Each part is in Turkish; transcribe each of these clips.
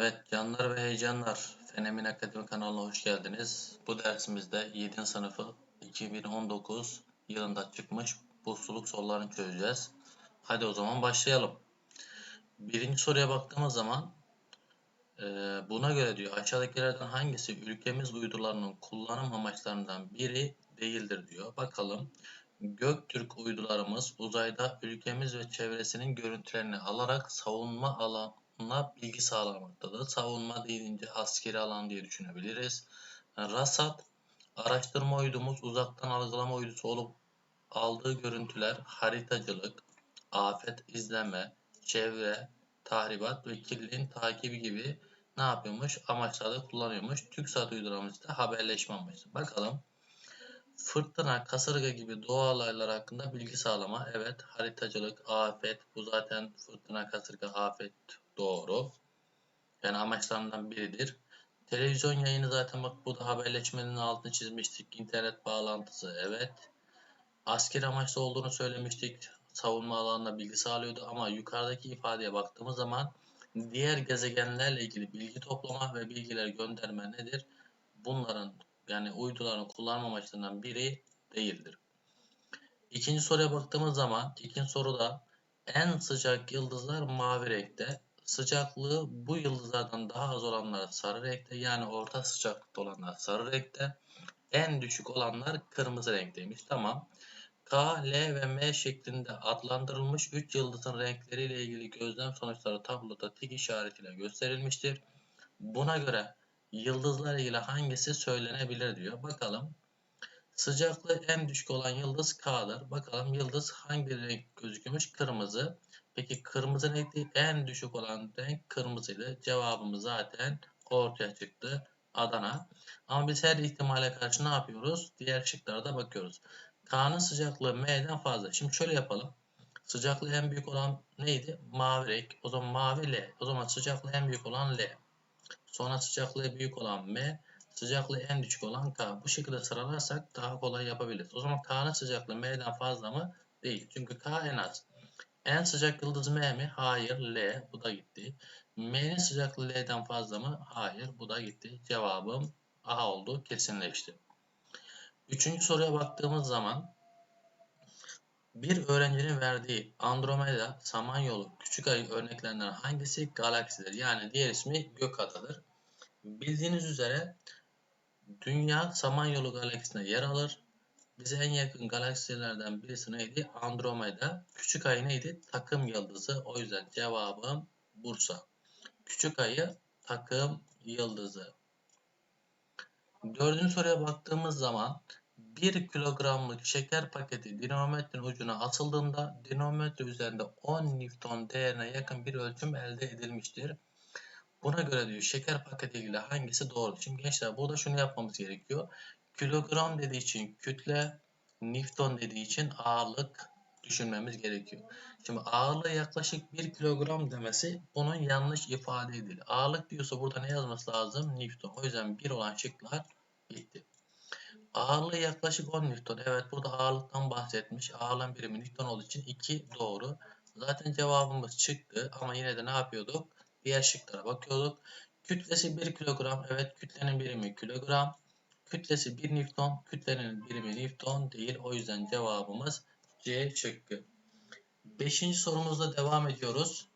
Evet canlar ve heyecanlar Fenomen Akademi kanalına hoş geldiniz. Bu dersimizde 7. sınıfı 2019 yılında çıkmış bursluluk sorularını çözeceğiz. Hadi o zaman başlayalım. Birinci soruya baktığımız zaman e, buna göre diyor aşağıdakilerden hangisi ülkemiz uydularının kullanım amaçlarından biri değildir diyor. Bakalım. Göktürk uydularımız uzayda ülkemiz ve çevresinin görüntülerini alarak savunma alanına bilgi sağlamaktadır. Savunma deyince askeri alan diye düşünebiliriz. Rasat, araştırma uydumuz uzaktan algılama uydusu olup aldığı görüntüler haritacılık, afet izleme, çevre, tahribat ve kirliliğin takibi gibi ne yapıyormuş? Amaçlarda kullanıyormuş. TürkSat uydularımız da haberleşme amaçlı. Bakalım. Fırtına, kasırga gibi doğa olayları hakkında bilgi sağlama. Evet, haritacılık, afet. Bu zaten fırtına, kasırga, afet doğru. Yani amaçlarından biridir. Televizyon yayını zaten bak burada haberleşmenin altını çizmiştik. İnternet bağlantısı evet. Asker amaçlı olduğunu söylemiştik. Savunma alanında bilgi sağlıyordu ama yukarıdaki ifadeye baktığımız zaman diğer gezegenlerle ilgili bilgi toplama ve bilgiler gönderme nedir? Bunların yani uyduların kullanma amaçlarından biri değildir. İkinci soruya baktığımız zaman ikinci soruda en sıcak yıldızlar mavi renkte. Sıcaklığı bu yıldızlardan daha az olanlar sarı renkte yani orta sıcaklıkta olanlar sarı renkte. En düşük olanlar kırmızı renkteymiş. Tamam. K, L ve M şeklinde adlandırılmış 3 yıldızın renkleriyle ilgili gözlem sonuçları tabloda tik işaretiyle gösterilmiştir. Buna göre yıldızlar ile hangisi söylenebilir diyor. Bakalım. Sıcaklığı en düşük olan yıldız K'dır. Bakalım yıldız hangi renk gözüküyormuş? Kırmızı. Peki kırmızı renkli en düşük olan renk kırmızıydı. Cevabımız zaten ortaya çıktı. Adana. Ama biz her ihtimale karşı ne yapıyoruz? Diğer şıklarda bakıyoruz. K'nın sıcaklığı M'den fazla. Şimdi şöyle yapalım. Sıcaklığı en büyük olan neydi? Mavi renk. O zaman mavi L. O zaman sıcaklığı en büyük olan L. Sonra sıcaklığı büyük olan M. Sıcaklığı en düşük olan K. Bu şekilde sıralarsak daha kolay yapabiliriz. O zaman K'nın sıcaklığı M'den fazla mı? Değil. Çünkü K en az. En sıcak yıldız M mi? Hayır. L. Bu da gitti. M'nin sıcaklığı L'den fazla mı? Hayır. Bu da gitti. Cevabım A oldu. Kesinleşti. Üçüncü soruya baktığımız zaman bir öğrencinin verdiği Andromeda, Samanyolu, Küçük Ay örneklerinden hangisi galaksidir? Yani diğer ismi Gökada'dır. Bildiğiniz üzere Dünya Samanyolu galaksisinde yer alır. Bize en yakın galaksilerden birisi neydi? Andromeda. Küçük Ay neydi? Takım yıldızı. O yüzden cevabım Bursa. Küçük Ay'ı takım yıldızı. Dördüncü soruya baktığımız zaman 1 kilogramlık şeker paketi dinamometrenin ucuna asıldığında dinamometre üzerinde 10 Newton değerine yakın bir ölçüm elde edilmiştir. Buna göre diyor şeker paketi ile hangisi doğru? Şimdi gençler burada şunu yapmamız gerekiyor. Kilogram dediği için kütle, Newton dediği için ağırlık düşünmemiz gerekiyor. Şimdi ağırlığı yaklaşık 1 kilogram demesi bunun yanlış ifade edildi. Ağırlık diyorsa burada ne yazması lazım? Newton. O yüzden 1 olan şıklar gitti. Ağırlığı yaklaşık 10 Newton. Evet burada ağırlıktan bahsetmiş. Ağırlığın birimi Newton olduğu için 2 doğru. Zaten cevabımız çıktı ama yine de ne yapıyorduk? Diğer şıklara bakıyorduk. Kütlesi 1 kilogram. Evet kütlenin birimi kilogram. Kütlesi 1 Newton. Kütlenin birimi Newton değil. O yüzden cevabımız C şıkkı. Beşinci sorumuzda devam ediyoruz.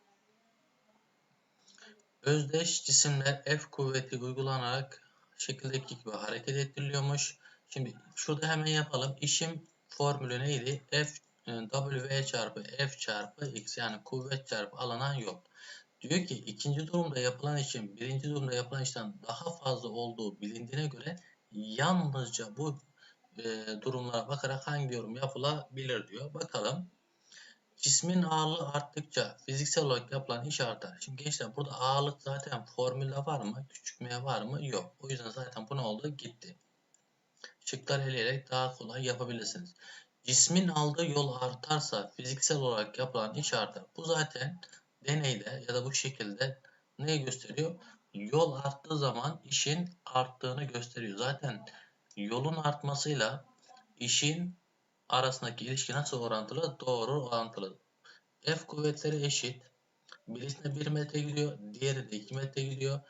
Özdeş cisimler F kuvveti uygulanarak şekildeki gibi hareket ettiriliyormuş. Şimdi şurada hemen yapalım. İşim formülü neydi? F W çarpı F çarpı X yani kuvvet çarpı alınan yol. Diyor ki ikinci durumda yapılan işin birinci durumda yapılan işten daha fazla olduğu bilindiğine göre yalnızca bu e, durumlara bakarak hangi yorum yapılabilir diyor. Bakalım. Cismin ağırlığı arttıkça fiziksel olarak yapılan iş artar. Şimdi gençler burada ağırlık zaten formülde var mı? Küçükmeye var mı? Yok. O yüzden zaten bu ne oldu? Gitti. Şıklar eleyerek daha kolay yapabilirsiniz. Cismin aldığı yol artarsa fiziksel olarak yapılan iş artar. Bu zaten deneyde ya da bu şekilde neyi gösteriyor? Yol arttığı zaman işin arttığını gösteriyor. Zaten yolun artmasıyla işin arasındaki ilişki nasıl orantılı? Doğru orantılı. F kuvvetleri eşit. Birisine 1 metre gidiyor, diğeri de 2 metre gidiyor.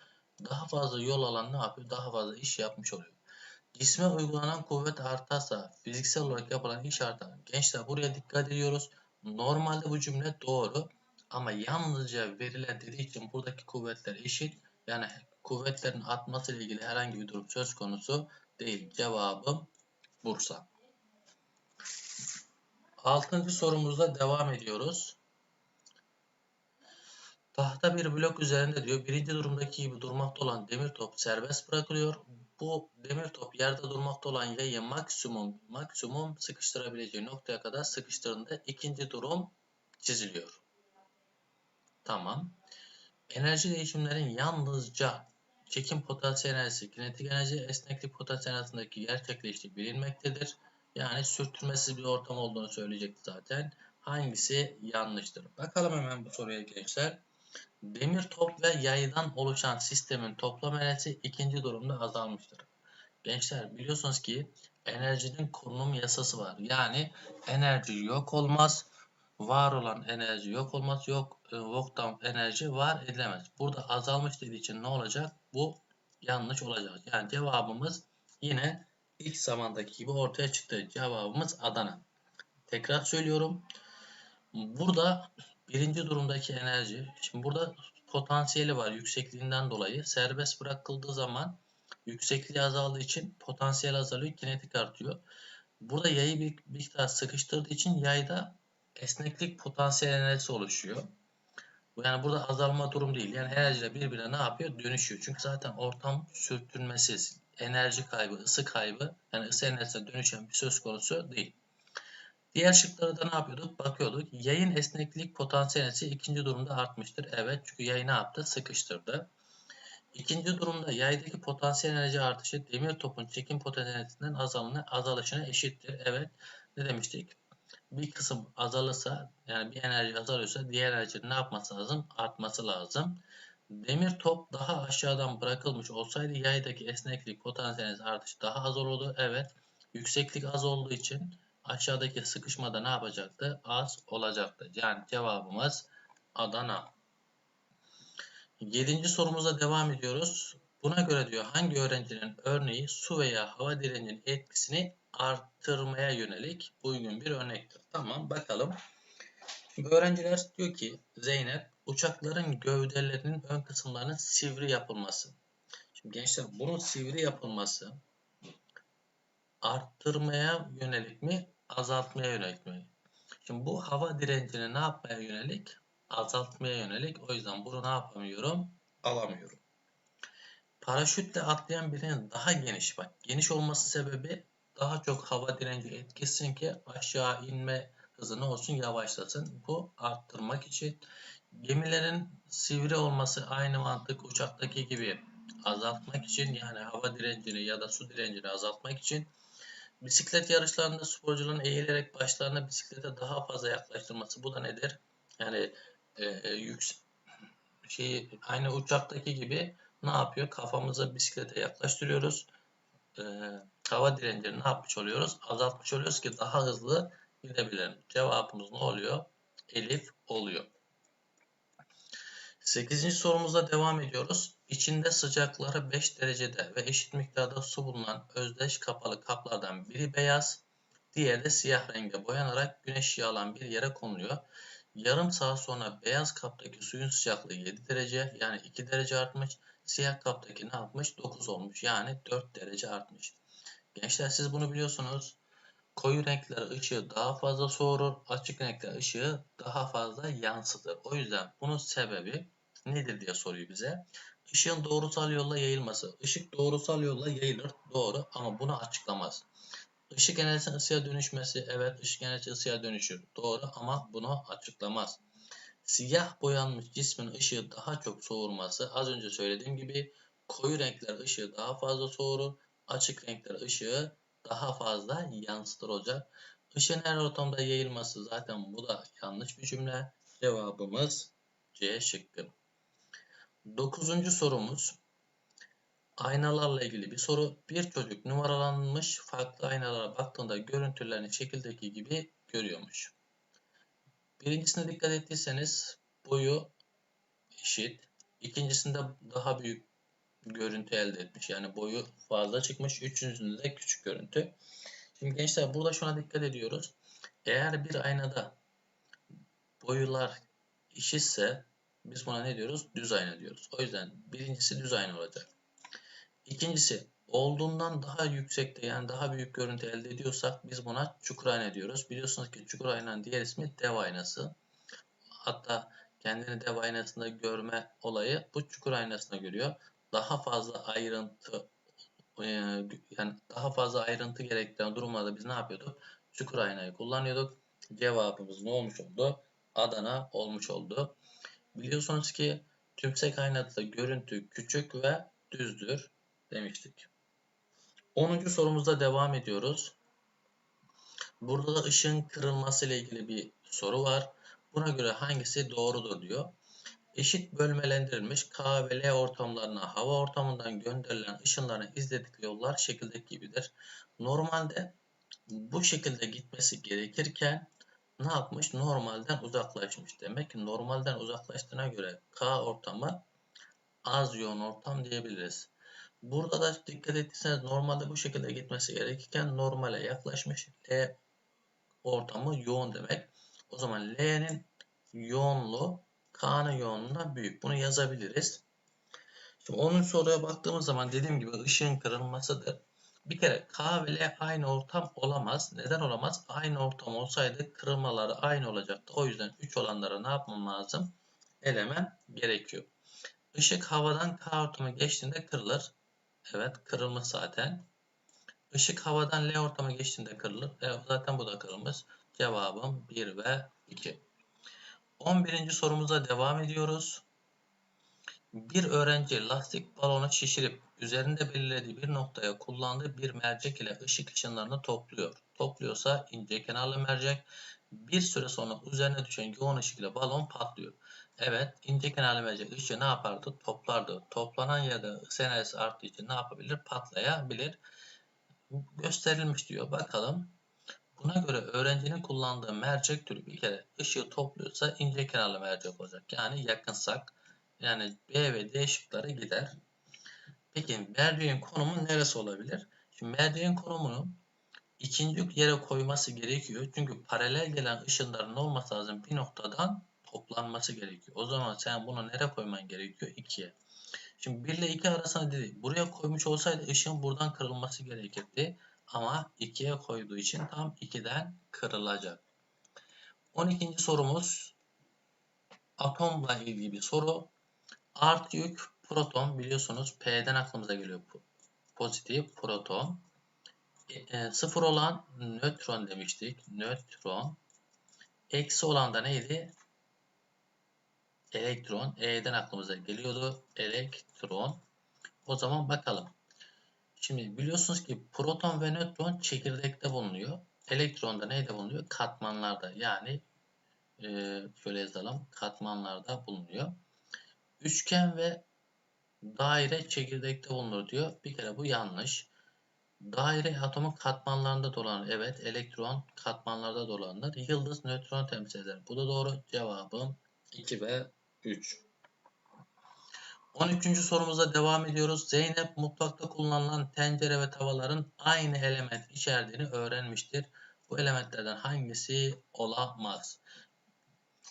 Daha fazla yol alan ne yapıyor? Daha fazla iş yapmış oluyor. Cisme uygulanan kuvvet artarsa fiziksel olarak yapılan iş artar. Gençler buraya dikkat ediyoruz. Normalde bu cümle doğru ama yalnızca verilen dediği için buradaki kuvvetler eşit. Yani kuvvetlerin artması ile ilgili herhangi bir durum söz konusu değil. Cevabım Bursa. Altıncı sorumuzda devam ediyoruz. Tahta bir blok üzerinde diyor birinci durumdaki gibi durmakta olan demir top serbest bırakılıyor. Bu demir top yerde durmakta olan yayı maksimum maksimum sıkıştırabileceği noktaya kadar sıkıştırdığında ikinci durum çiziliyor. Tamam. Enerji değişimlerin yalnızca çekim potansiyel enerjisi, kinetik enerji, esneklik potansiyel arasındaki gerçekleştiği bilinmektedir. Yani sürtünmesiz bir ortam olduğunu söyleyecekti zaten. Hangisi yanlıştır? Bakalım hemen bu soruya gençler. Demir top ve yaydan oluşan sistemin toplam enerjisi ikinci durumda azalmıştır. Gençler biliyorsunuz ki enerjinin korunum yasası var. Yani enerji yok olmaz, var olan enerji yok olmaz, yok yoktan enerji var edilemez. Burada azalmış dediği için ne olacak? Bu yanlış olacak. Yani cevabımız yine ilk zamandaki gibi ortaya çıktı. Cevabımız Adana. Tekrar söylüyorum. Burada birinci durumdaki enerji, şimdi burada potansiyeli var yüksekliğinden dolayı. Serbest bırakıldığı zaman yüksekliği azaldığı için potansiyel azalıyor, kinetik artıyor. Burada yayı bir miktar sıkıştırdığı için yayda esneklik potansiyel enerjisi oluşuyor. Yani burada azalma durum değil. Yani enerjiler birbirine ne yapıyor? Dönüşüyor. Çünkü zaten ortam sürtünmesiz. Enerji kaybı, ısı kaybı yani ısı enerjisine dönüşen bir söz konusu değil. Diğer şıklara da ne yapıyorduk? Bakıyorduk. Yayın esneklik potansiyeli ikinci durumda artmıştır. Evet çünkü yayı ne yaptı? Sıkıştırdı. İkinci durumda yaydaki potansiyel enerji artışı demir topun çekim potansiyelinden azalına, azalışına eşittir. Evet ne demiştik? Bir kısım azalırsa yani bir enerji azalıyorsa diğer enerjinin ne yapması lazım? Artması lazım. Demir top daha aşağıdan bırakılmış olsaydı yaydaki esneklik potansiyel artışı daha az olurdu. Evet yükseklik az olduğu için aşağıdaki sıkışmada ne yapacaktı? Az olacaktı. Yani cevabımız Adana. Yedinci sorumuza devam ediyoruz. Buna göre diyor hangi öğrencinin örneği su veya hava direncinin etkisini arttırmaya yönelik uygun bir örnektir. Tamam bakalım. Şimdi öğrenciler diyor ki Zeynep uçakların gövdelerinin ön kısımlarının sivri yapılması. Şimdi gençler bunun sivri yapılması arttırmaya yönelik mi azaltmaya yönelik mi? Şimdi bu hava direncini ne yapmaya yönelik? Azaltmaya yönelik. O yüzden bunu ne yapamıyorum? Alamıyorum. Paraşütle atlayan birinin daha geniş bak. Geniş olması sebebi daha çok hava direnci etkisin ki aşağı inme hızı ne olsun yavaşlasın. Bu arttırmak için gemilerin sivri olması aynı mantık uçaktaki gibi azaltmak için yani hava direncini ya da su direncini azaltmak için Bisiklet yarışlarında sporcuların eğilerek başlarına bisiklete daha fazla yaklaştırması. Bu da nedir? Yani e, e, yüks şeyi aynı uçaktaki gibi ne yapıyor? Kafamıza bisiklete yaklaştırıyoruz. E, hava direncini ne yapmış oluyoruz? Azaltmış oluyoruz ki daha hızlı gidebilelim. Cevabımız ne oluyor? Elif oluyor. 8. sorumuzda devam ediyoruz. İçinde sıcaklığı 5 derecede ve eşit miktarda su bulunan özdeş kapalı kaplardan biri beyaz, diğeri de siyah renge boyanarak güneş alan bir yere konuluyor. Yarım saat sonra beyaz kaptaki suyun sıcaklığı 7 derece yani 2 derece artmış. Siyah kaptaki ne yapmış? 9 olmuş yani 4 derece artmış. Gençler siz bunu biliyorsunuz. Koyu renkler ışığı daha fazla soğurur. Açık renkler ışığı daha fazla yansıtır. O yüzden bunun sebebi nedir diye soruyor bize. Işığın doğrusal yolla yayılması. Işık doğrusal yolla yayılır. Doğru ama bunu açıklamaz. Işık enerjisinin ısıya dönüşmesi. Evet ışık enerjisi ısıya dönüşür. Doğru ama bunu açıklamaz. Siyah boyanmış cismin ışığı daha çok soğurması. Az önce söylediğim gibi koyu renkler ışığı daha fazla soğurur. Açık renkler ışığı daha fazla yansıtır olacak. Işığın her ortamda yayılması zaten bu da yanlış bir cümle. Cevabımız C şıkkı. Dokuzuncu sorumuz. Aynalarla ilgili bir soru. Bir çocuk numaralanmış farklı aynalara baktığında görüntülerini şekildeki gibi görüyormuş. Birincisine dikkat ettiyseniz boyu eşit. İkincisinde daha büyük görüntü elde etmiş. Yani boyu fazla çıkmış. Üçüncüsünde de küçük görüntü. Şimdi gençler burada şuna dikkat ediyoruz. Eğer bir aynada boyular eşitse biz buna ne diyoruz? Düz ayna diyoruz. O yüzden birincisi düz ayna olacak. İkincisi olduğundan daha yüksekte yani daha büyük görüntü elde ediyorsak biz buna çukur ayna diyoruz. Biliyorsunuz ki çukur aynanın diğer ismi dev aynası. Hatta kendini dev aynasında görme olayı bu çukur aynasında görüyor. Daha fazla ayrıntı e, yani daha fazla ayrıntı gerektiren durumlarda biz ne yapıyorduk? Çukur aynayı kullanıyorduk. Cevabımız ne olmuş oldu? Adana olmuş oldu. Biliyorsunuz ki tümsek aynada görüntü küçük ve düzdür demiştik. 10. sorumuzda devam ediyoruz. Burada da ışığın kırılması ile ilgili bir soru var. Buna göre hangisi doğrudur diyor. Eşit bölmelendirilmiş K ve L ortamlarına hava ortamından gönderilen ışınların izledikleri yollar şekildeki gibidir. Normalde bu şekilde gitmesi gerekirken ne yapmış? Normalden uzaklaşmış. Demek ki normalden uzaklaştığına göre K ortamı az yoğun ortam diyebiliriz. Burada da dikkat ettiyseniz normalde bu şekilde gitmesi gerekirken normale yaklaşmış. L ortamı yoğun demek. O zaman L'nin yoğunluğu K'nın yoğunluğundan büyük. Bunu yazabiliriz. Şimdi onun soruya baktığımız zaman dediğim gibi ışığın kırılmasıdır. Bir kere K ve L aynı ortam olamaz. Neden olamaz? Aynı ortam olsaydı kırılmaları aynı olacaktı. O yüzden 3 olanlara ne yapmam lazım? Elemem gerekiyor. Işık havadan K ortamı geçtiğinde kırılır. Evet kırılmış zaten. Işık havadan L ortamı geçtiğinde kırılır. Evet, zaten bu da kırılmış. Cevabım 1 ve 2. 11. sorumuza devam ediyoruz. Bir öğrenci lastik balonu şişirip üzerinde belirlediği bir noktaya kullandığı bir mercek ile ışık ışınlarını topluyor. Topluyorsa ince kenarlı mercek. Bir süre sonra üzerine düşen yoğun ışık ile balon patlıyor. Evet kenarlı mercek ışığı ne yapardı? Toplardı. Toplanan yerde ısı enerjisi arttığı için ne yapabilir? Patlayabilir. Gösterilmiş diyor. Bakalım. Buna göre öğrencinin kullandığı mercek türü bir kere ışığı topluyorsa ince kenarlı mercek olacak. Yani yakınsak yani B ve D şıkları gider. Peki merceğin konumu neresi olabilir? Şimdi merceğin konumunu ikinci yere koyması gerekiyor. Çünkü paralel gelen ışınların olması lazım bir noktadan toplanması gerekiyor. O zaman sen bunu nereye koyman gerekiyor? 2'ye. Şimdi 1 ile 2 arasında dedi. Buraya koymuş olsaydı ışığın buradan kırılması gerekirdi. Ama 2'ye koyduğu için tam 2'den kırılacak. 12. sorumuz atomla ilgili bir soru. Artı yük proton biliyorsunuz P'den aklımıza geliyor. Pozitif proton. E, e, sıfır olan nötron demiştik. Nötron. Eksi olan da neydi? Elektron. E'den aklımıza geliyordu. Elektron. O zaman bakalım. Şimdi biliyorsunuz ki proton ve nötron çekirdekte bulunuyor. Elektron da neyde bulunuyor? Katmanlarda. Yani e, şöyle yazalım. Katmanlarda bulunuyor. Üçgen ve daire çekirdekte bulunur diyor. Bir kere bu yanlış. Daire atomun katmanlarında dolanır. Evet elektron katmanlarda dolanır. Yıldız nötron temsil eder. Bu da doğru. Cevabım 2 ve 3. 13. sorumuza devam ediyoruz. Zeynep mutfakta kullanılan tencere ve tavaların aynı element içerdiğini öğrenmiştir. Bu elementlerden hangisi olamaz?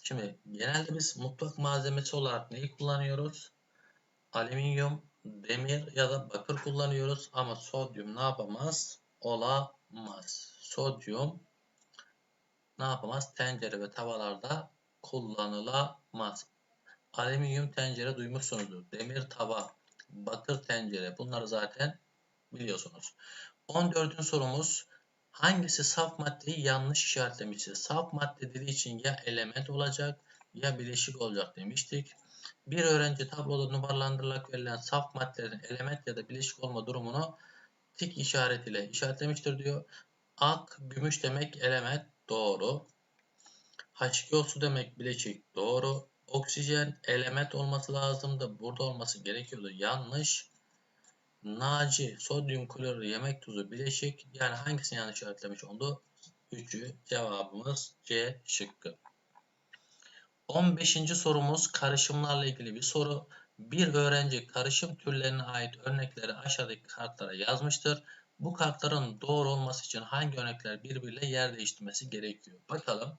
Şimdi genelde biz mutfak malzemesi olarak neyi kullanıyoruz? Alüminyum, demir ya da bakır kullanıyoruz ama sodyum ne yapamaz? Olamaz. Sodyum ne yapamaz? Tencere ve tavalarda kullanılamaz. Alüminyum tencere duymuşsunuzdur. Demir tava, bakır tencere bunları zaten biliyorsunuz. 14. sorumuz hangisi saf maddeyi yanlış işaretlemiştir? Saf madde dediği için ya element olacak ya bileşik olacak demiştik. Bir öğrenci tabloda numaralandırılarak verilen saf maddelerin element ya da bileşik olma durumunu tik işaretiyle işaretlemiştir diyor. Ak, gümüş demek element doğru. H2O su demek bileşik doğru oksijen element olması lazımdı. Burada olması gerekiyordu. Yanlış. Naci, sodyum klorür, yemek tuzu, bileşik. Yani hangisini yanlış işaretlemiş oldu? Üçü cevabımız C şıkkı. 15. sorumuz karışımlarla ilgili bir soru. Bir öğrenci karışım türlerine ait örnekleri aşağıdaki kartlara yazmıştır. Bu kartların doğru olması için hangi örnekler birbiriyle yer değiştirmesi gerekiyor? Bakalım.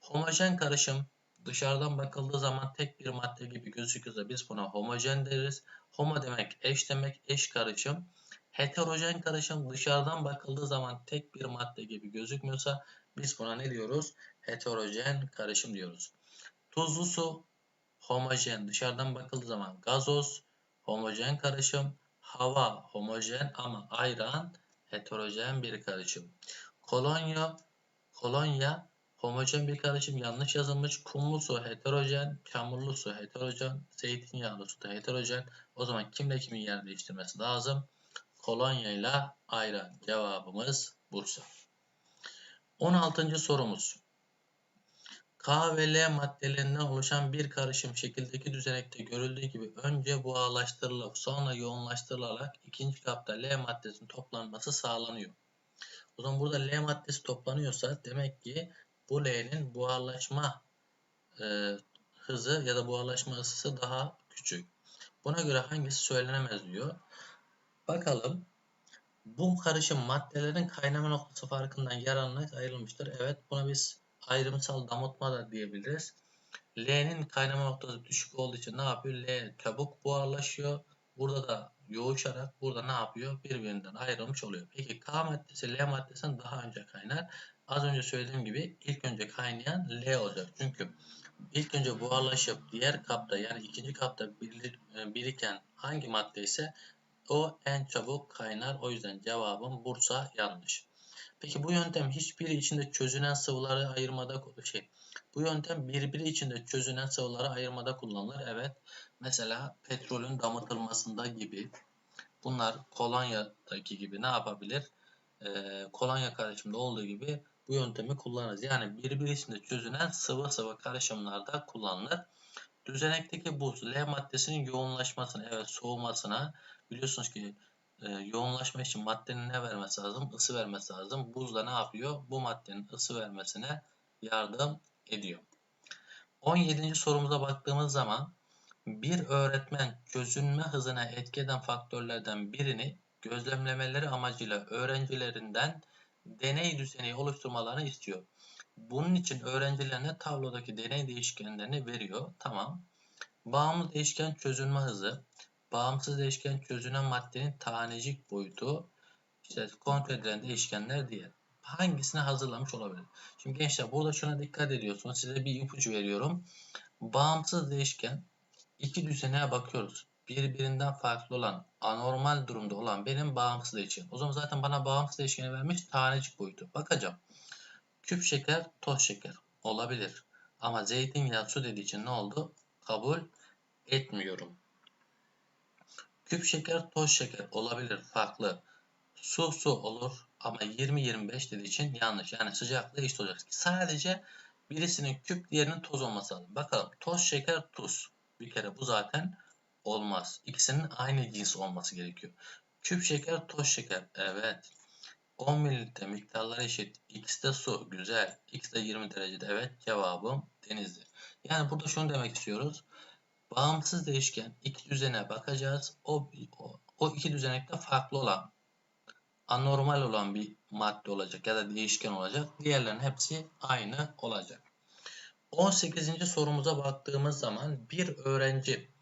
Homojen karışım dışarıdan bakıldığı zaman tek bir madde gibi gözükürse biz buna homojen deriz. Homo demek eş demek, eş karışım. Heterojen karışım dışarıdan bakıldığı zaman tek bir madde gibi gözükmüyorsa biz buna ne diyoruz? Heterojen karışım diyoruz. Tuzlu su homojen dışarıdan bakıldığı zaman gazoz homojen karışım. Hava homojen ama ayran heterojen bir karışım. Kolonya kolonya homojen bir karışım yanlış yazılmış. Kumlu su heterojen, çamurlu su heterojen, zeytinyağlı su da heterojen. O zaman kimle kimin yer değiştirmesi lazım? Kolonya ile ayran. Cevabımız Bursa. 16. sorumuz. K ve L maddelerinden oluşan bir karışım şekildeki düzenekte görüldüğü gibi önce buharlaştırılıp sonra yoğunlaştırılarak ikinci kapta L maddesinin toplanması sağlanıyor. O zaman burada L maddesi toplanıyorsa demek ki bu L'nin buharlaşma e, hızı ya da buharlaşma ısısı daha küçük. Buna göre hangisi söylenemez diyor. Bakalım. Bu karışım maddelerin kaynama noktası farkından yararlanarak ayrılmıştır. Evet buna biz ayrımsal damıtma da diyebiliriz. L'nin kaynama noktası düşük olduğu için ne yapıyor? L çabuk buharlaşıyor. Burada da yoğuşarak burada ne yapıyor? Birbirinden ayrılmış oluyor. Peki K maddesi L maddesinden daha önce kaynar. Az önce söylediğim gibi ilk önce kaynayan L olacak. Çünkü ilk önce buharlaşıp diğer kapta yani ikinci kapta e, biriken hangi madde ise o en çabuk kaynar. O yüzden cevabım Bursa yanlış. Peki bu yöntem hiçbiri içinde çözünen sıvıları ayırmada şey bu yöntem birbiri içinde çözünen sıvıları ayırmada kullanılır. Evet. Mesela petrolün damıtılmasında gibi bunlar kolonyadaki gibi ne yapabilir? Ee, kolonya karışımında olduğu gibi bu yöntemi kullanırız. Yani birbiri içinde çözünen sıvı sıvı karışımlarda kullanılır. Düzenekteki buz L maddesinin yoğunlaşmasına, evet soğumasına biliyorsunuz ki e, yoğunlaşma için maddenin ne vermesi lazım? Isı vermesi lazım. Buz da ne yapıyor? Bu maddenin ısı vermesine yardım ediyor. 17. sorumuza baktığımız zaman bir öğretmen çözünme hızına etki eden faktörlerden birini gözlemlemeleri amacıyla öğrencilerinden deney düzeni oluşturmalarını istiyor. Bunun için öğrencilerine tablodaki deney değişkenlerini veriyor. Tamam. Bağımlı değişken çözünme hızı, bağımsız değişken çözünen maddenin tanecik boyutu, işte kontrol edilen değişkenler diye. Hangisini hazırlamış olabilir? Şimdi gençler burada şuna dikkat ediyorsunuz. Size bir ipucu veriyorum. Bağımsız değişken iki düzeneye bakıyoruz. Birbirinden farklı olan, anormal durumda olan benim bağımsız değişken. O zaman zaten bana bağımsız değişkeni vermiş tanecik boyutu. Bakacağım. Küp şeker, toz şeker olabilir. Ama zeytinyağı su dediği için ne oldu? Kabul etmiyorum. Küp şeker, toz şeker olabilir farklı. Su su olur ama 20-25 dediği için yanlış. Yani sıcaklığı eşit olacak. Sadece birisinin küp diğerinin toz olması lazım. Bakalım toz şeker tuz. Bir kere bu zaten olmaz. İkisinin aynı cins olması gerekiyor. Küp şeker toz şeker. Evet. 10 mililitre miktarları eşit. X de su. Güzel. X de 20 derecede. Evet. Cevabım denizli. Yani burada şunu demek istiyoruz. Bağımsız değişken iki düzene bakacağız. O, o, o iki düzenekte farklı olan anormal olan bir madde olacak ya da değişken olacak. Diğerlerinin hepsi aynı olacak. 18. sorumuza baktığımız zaman bir öğrenci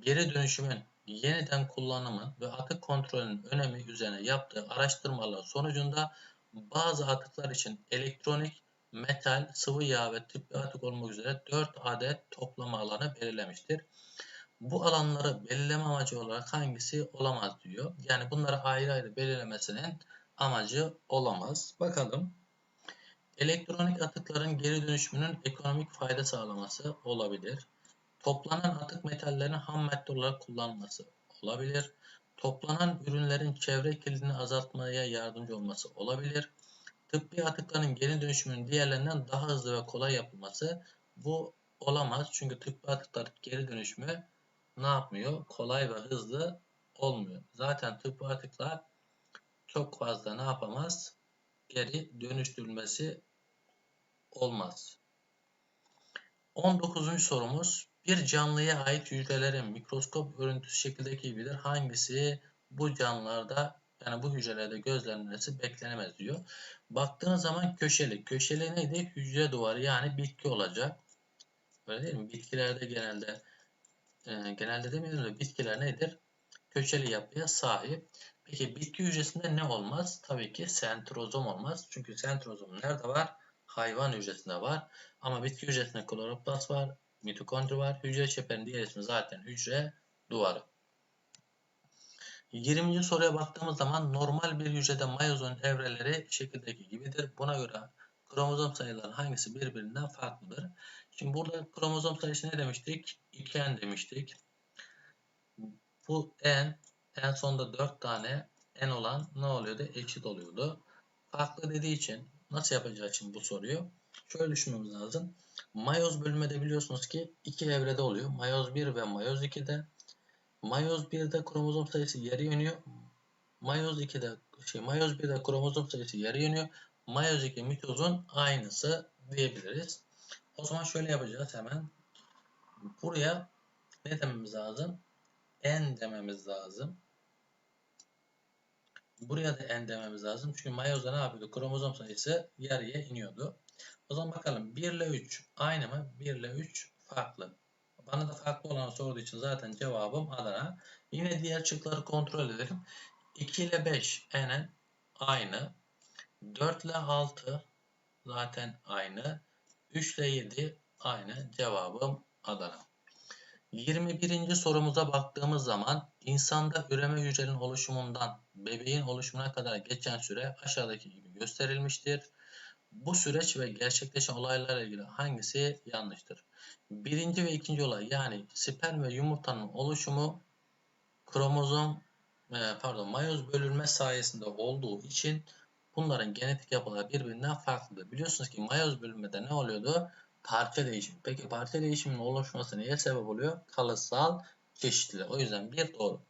geri dönüşümün yeniden kullanımın ve atık kontrolünün önemi üzerine yaptığı araştırmalar sonucunda bazı atıklar için elektronik, metal, sıvı yağ ve tüplü atık olmak üzere 4 adet toplama alanı belirlemiştir. Bu alanları belirleme amacı olarak hangisi olamaz diyor. Yani bunları ayrı ayrı belirlemesinin amacı olamaz. Bakalım. Elektronik atıkların geri dönüşümünün ekonomik fayda sağlaması olabilir. Toplanan atık metallerin ham madde olarak kullanılması olabilir. Toplanan ürünlerin çevre kirliliğini azaltmaya yardımcı olması olabilir. Tıbbi atıkların geri dönüşümünün diğerlerinden daha hızlı ve kolay yapılması bu olamaz. Çünkü tıbbi atıklar geri dönüşümü ne yapmıyor? Kolay ve hızlı olmuyor. Zaten tıbbi atıklar çok fazla ne yapamaz? Geri dönüştürülmesi olmaz. 19. sorumuz bir canlıya ait hücrelerin mikroskop örüntüsü şekildeki gibidir. Hangisi bu canlılarda yani bu hücrelerde gözlenmesi beklenemez diyor. Baktığınız zaman köşeli. Köşeli neydi? Hücre duvarı yani bitki olacak. Öyle değil mi? Bitkilerde genelde e, genelde demeyelim de bitkiler nedir? Köşeli yapıya sahip. Peki bitki hücresinde ne olmaz? Tabii ki sentrozom olmaz. Çünkü sentrozom nerede var? Hayvan hücresinde var. Ama bitki hücresinde kloroplast var, mitokondri var. Hücre çeperinin diğer ismi zaten hücre duvarı. 20. soruya baktığımız zaman normal bir hücrede mayozun evreleri şekildeki gibidir. Buna göre kromozom sayıları hangisi birbirinden farklıdır? Şimdi burada kromozom sayısı ne demiştik? 2n demiştik. Bu n en sonunda 4 tane n olan ne oluyordu? Eşit oluyordu. Farklı dediği için nasıl yapacağız şimdi bu soruyu? Şöyle düşünmemiz lazım. Mayoz bölünmede biliyorsunuz ki iki evrede oluyor. Mayoz 1 ve mayoz 2'de. Mayoz 1'de kromozom sayısı yarı yönüyor. Mayoz 2'de şey mayoz 1'de kromozom sayısı yarı yönüyor. Mayoz 2 mitozun aynısı diyebiliriz. O zaman şöyle yapacağız hemen. Buraya ne dememiz lazım? N dememiz lazım. Buraya da n dememiz lazım. Çünkü mayozda ne yapıyordu? Kromozom sayısı yarıya iniyordu. O zaman bakalım 1 ile 3 aynı mı? 1 ile 3 farklı. Bana da farklı olan sorduğu için zaten cevabım Adana. Yine diğer şıkları kontrol edelim. 2 ile 5 n aynı. 4 ile 6 zaten aynı. 3 ile 7 aynı. Cevabım Adana. 21. sorumuza baktığımız zaman insanda üreme hücrenin oluşumundan bebeğin oluşumuna kadar geçen süre aşağıdaki gibi gösterilmiştir. Bu süreç ve gerçekleşen olaylarla ilgili hangisi yanlıştır? Birinci ve ikinci olay yani sperm ve yumurtanın oluşumu kromozom e, pardon mayoz bölünme sayesinde olduğu için bunların genetik yapıları birbirinden farklıdır. Biliyorsunuz ki mayoz bölünmede ne oluyordu? Parça değişimi. Peki parça değişiminin oluşması neye sebep oluyor? Kalıtsal çeşitlilik. O yüzden bir doğru.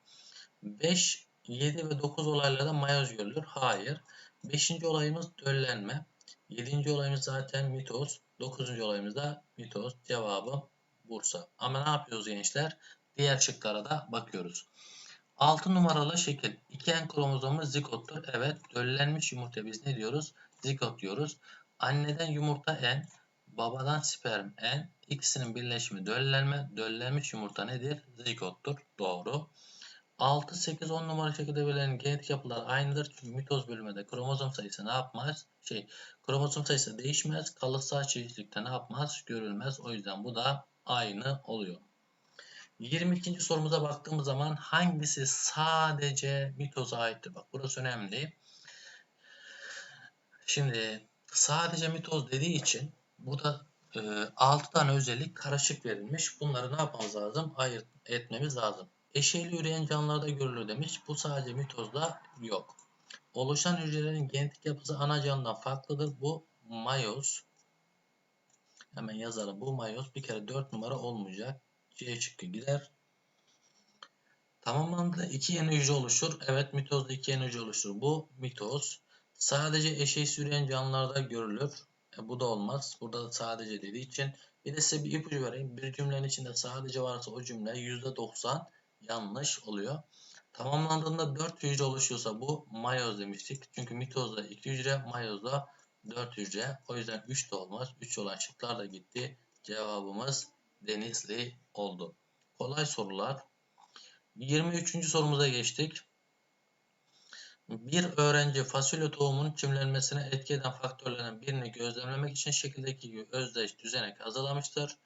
5, 7 ve 9 olaylarda mayoz görülür. Hayır. 5. olayımız döllenme. 7. olayımız zaten mitoz. 9. olayımız da mitoz. Cevabı Bursa. Ama ne yapıyoruz gençler? Diğer şıklara da bakıyoruz. 6 numaralı şekil. 2N kromozomu zigottur. Evet. Döllenmiş yumurta biz ne diyoruz? Zigot diyoruz. Anneden yumurta N. Babadan sperm N. İkisinin birleşimi döllenme. Döllenmiş yumurta nedir? Zigottur. Doğru. 6, 8, 10 numara şekilde verilen genetik yapılar aynıdır. Çünkü mitoz bölümünde kromozom sayısı ne yapmaz? Şey, kromozom sayısı değişmez. Kalıtsal çeşitlilikte ne yapmaz? Görülmez. O yüzden bu da aynı oluyor. 22. sorumuza baktığımız zaman hangisi sadece mitoza aittir? Bak burası önemli. Şimdi sadece mitoz dediği için burada e, 6 tane özellik karışık verilmiş. Bunları ne yapmamız lazım? Ayırt etmemiz lazım. Eşeyli üreyen canlılarda görülür demiş. Bu sadece mitozda yok. Oluşan hücrelerin genetik yapısı ana canlıdan farklıdır. Bu mayoz. Hemen yazalım. Bu mayoz bir kere 4 numara olmayacak. C şıkkı gider. Tamamlandı. 2 yeni hücre oluşur. Evet mitozda 2 yeni hücre oluşur. Bu mitoz. Sadece eşeği üreyen canlılarda görülür. E, bu da olmaz. Burada da sadece dediği için. Bir de size bir ipucu vereyim. Bir cümlenin içinde sadece varsa o cümle %90 yanlış oluyor. Tamamlandığında 4 hücre oluşuyorsa bu mayoz demiştik. Çünkü mitozda 2 hücre, mayozda 4 hücre. O yüzden 3 de olmaz. 3 olan şıklar da gitti. Cevabımız Denizli oldu. Kolay sorular. 23. sorumuza geçtik. Bir öğrenci fasulye tohumunun çimlenmesine etki eden faktörlerden birini gözlemlemek için şekildeki özdeş düzenek hazırlamıştır.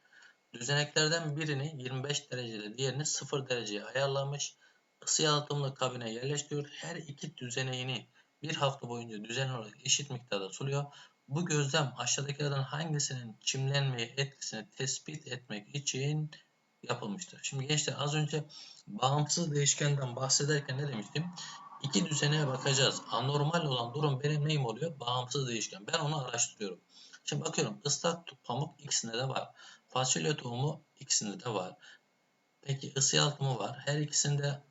Düzeneklerden birini 25 derecede diğerini 0 dereceye ayarlamış. Isı yalıtımlı kabine yerleştiriyor. Her iki düzeneğini bir hafta boyunca düzenli olarak eşit miktarda suluyor. Bu gözlem aşağıdakilerden hangisinin çimlenmeye etkisini tespit etmek için yapılmıştır. Şimdi gençler az önce bağımsız değişkenden bahsederken ne demiştim? İki düzeneye bakacağız. Anormal olan durum benim neyim oluyor? Bağımsız değişken. Ben onu araştırıyorum. Şimdi bakıyorum ıslak pamuk ikisinde de var. Fasulye tohumu ikisinde de var. Peki ısı yalıtımı var. Her ikisinde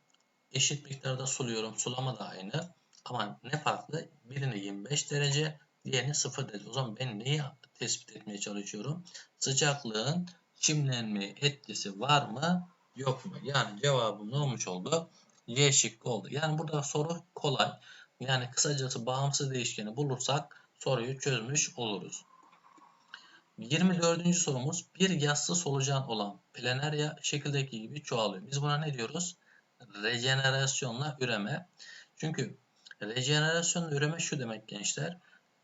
eşit miktarda suluyorum. Sulama da aynı. Ama ne farklı? Birinde 25 derece, Diğerini 0 dedi. O zaman ben neyi tespit etmeye çalışıyorum? Sıcaklığın çimlenmeye etkisi var mı yok mu? Yani cevabım ne olmuş oldu? Y şıkkı oldu. Yani burada soru kolay. Yani kısacası bağımsız değişkeni bulursak soruyu çözmüş oluruz. 24. sorumuz bir yassı solucan olan planerya şekildeki gibi çoğalıyor. Biz buna ne diyoruz? Rejenerasyonla üreme. Çünkü rejenerasyonla üreme şu demek gençler.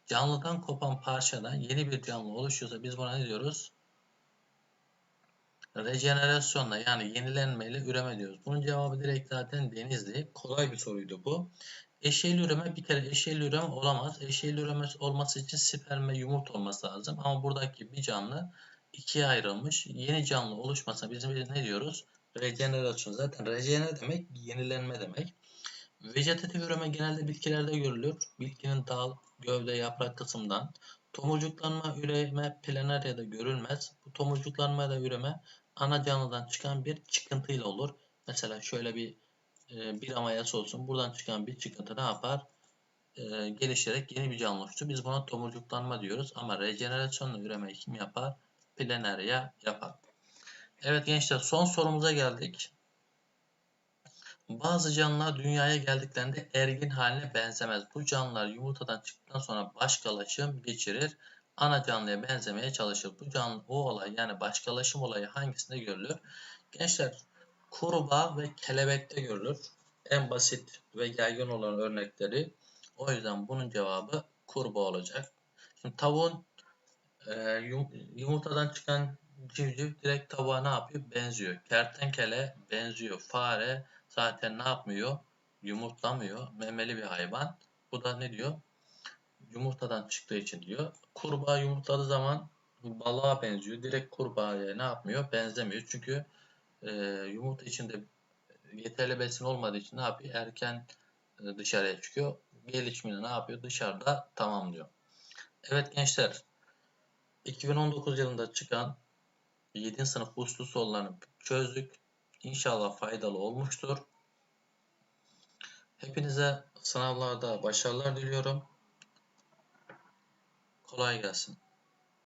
Canlıdan kopan parçadan yeni bir canlı oluşuyorsa biz buna ne diyoruz? Rejenerasyonla yani yenilenmeyle üreme diyoruz. Bunun cevabı direkt zaten denizli. Kolay bir soruydu bu. Eşeyli üreme bir kere eşeyli üreme olamaz. Eşeyli üreme olması için sperm ve yumurta olması lazım. Ama buradaki bir canlı ikiye ayrılmış. Yeni canlı oluşmasa bizim ne diyoruz? Rejenerasyon. Zaten rejener demek yenilenme demek. Vejetatif üreme genelde bitkilerde görülür. Bitkinin dal, gövde, yaprak kısmından. Tomurcuklanma üreme planaryada görülmez. Bu tomurcuklanma da üreme ana canlıdan çıkan bir çıkıntıyla olur. Mesela şöyle bir e, bir amayası olsun. Buradan çıkan bir çıkıntı ne yapar? E, gelişerek yeni bir canlı oluştu. Biz buna tomurcuklanma diyoruz. Ama rejenerasyonla üremeyi kim yapar? Planarya yapar. Evet gençler son sorumuza geldik. Bazı canlılar dünyaya geldiklerinde ergin haline benzemez. Bu canlılar yumurtadan çıktıktan sonra başkalaşım geçirir. Ana canlıya benzemeye çalışır. Bu canlı o olay yani başkalaşım olayı hangisinde görülür? Gençler kurbağa ve kelebekte görülür. En basit ve yaygın olan örnekleri. O yüzden bunun cevabı kurbağa olacak. Şimdi tavuğun e, yumurtadan çıkan civciv direkt tavuğa ne yapıyor? Benziyor. Kertenkele benziyor. Fare zaten ne yapmıyor? Yumurtlamıyor. Memeli bir hayvan. Bu da ne diyor? Yumurtadan çıktığı için diyor. Kurbağa yumurtladığı zaman balığa benziyor. Direkt kurbağaya ne yapmıyor? Benzemiyor. Çünkü e, yumurta içinde yeterli besin olmadığı için ne yapıyor? Erken e, dışarıya çıkıyor. Gelişimini ne yapıyor? Dışarıda tamamlıyor. Evet gençler 2019 yılında çıkan 7. sınıf burslu sorularını çözdük. İnşallah faydalı olmuştur. Hepinize sınavlarda başarılar diliyorum. Kolay gelsin.